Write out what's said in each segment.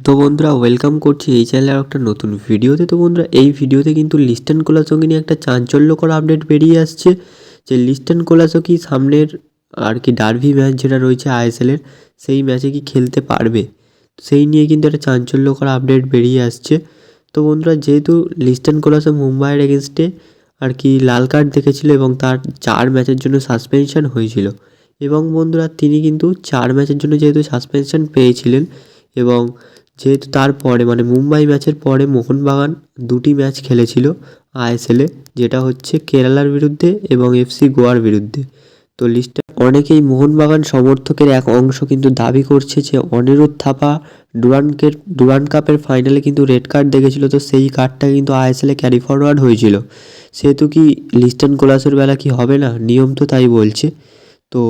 তো বন্ধুরা ওয়েলকাম করছি এই চ্যানেলের একটা নতুন ভিডিওতে। তো বন্ধুরা, এই ভিডিওতে কিন্তু লিস্টন কোলাসোকে নিয়ে একটা চাঞ্চল্যকর আপডেট বেরিয়ে আসছে। যে লিস্টন কোলাসো কি সামনের আর কি ডার্ভি ম্যাচ যেটা রয়েছে আইএসএলের সেই ম্যাচে কি খেলতে পারবে? সেই নিয়ে কিন্তু একটা চাঞ্চল্যকর আপডেট বেরিয়ে আসছে। তো বন্ধুরা, যেহেতু লিস্টন কোলাসো মুম্বাইয়ের এগেনস্টে আর কি লাল কার্ড দেখেছিল এবং তার চার ম্যাচের জন্য সাসপেনশন হয়েছিল। এবং বন্ধুরা, তিনি কিন্তু চার ম্যাচের জন্য যেহেতু সাসপেনশন পেয়েছিলেন এবং যেহেতু তারপরে মানে মুম্বাই ম্যাচের পরে মোহনবাগান দুটি ম্যাচ খেলেছিল আইএসএলে যেটা হচ্ছে কেরালার বিরুদ্ধে এবং এফসি গোয়ার বিরুদ্ধে। তো লিস্টে অনেকেই মোহনবাগান সমর্থকের এক অংশ কিন্তু দাবি করছে যে অনিরুদ্ধ থাপা ডুরানকের ডুরান কাপের ফাইনালে কিন্তু রেড কার্ড দেখেছিল, তো সেই কার্ডটা কিন্তু আইএসএলে ক্যারি ফরওয়ার্ড হয়েছিল। সেহেতু কি লিস্টন কোলাসের বেলা কি হবে না? নিয়ম তো তাই বলছে। তো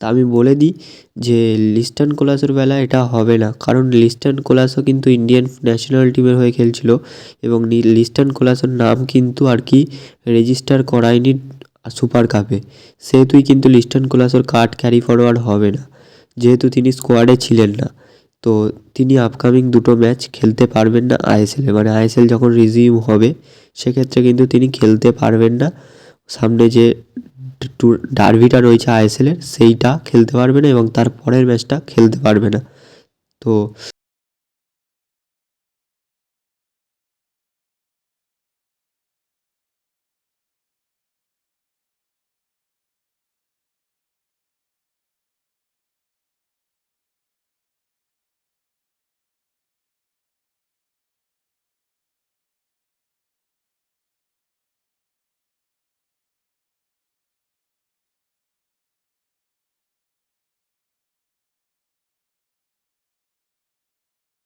তা আমি বলে দিই যে লিস্টন কোলাসের বেলা এটা হবে না। কারণ লিস্টন কোলাসও কিন্তু ইন্ডিয়ান ন্যাশনাল টিমের হয়ে খেলছিল এবং নি- লিস্টন কোলাসের নাম কিন্তু আর কি রেজিস্টার করায়নি সুপার কাপে। সেহেতুই কিন্তু লিস্টন কোলাসের কার্ড ক্যারি ফরওয়ার্ড হবে না। যেহেতু তিনি স্কোয়াডে ছিলেন না। তো তিনি আপকামিং দুটো ম্যাচ খেলতে পারবেন না আইএসএলে মানে আইএসএল যখন রিজিউম হবে, সেক্ষেত্রে কিন্তু তিনি খেলতে পারবেন না। সামনে যে টু ডার্ভিটা রয়েছে আইএসএলের, সেইটা খেলতে পারবে না এবং তার পরের ম্যাচটা খেলতে পারবে না। তো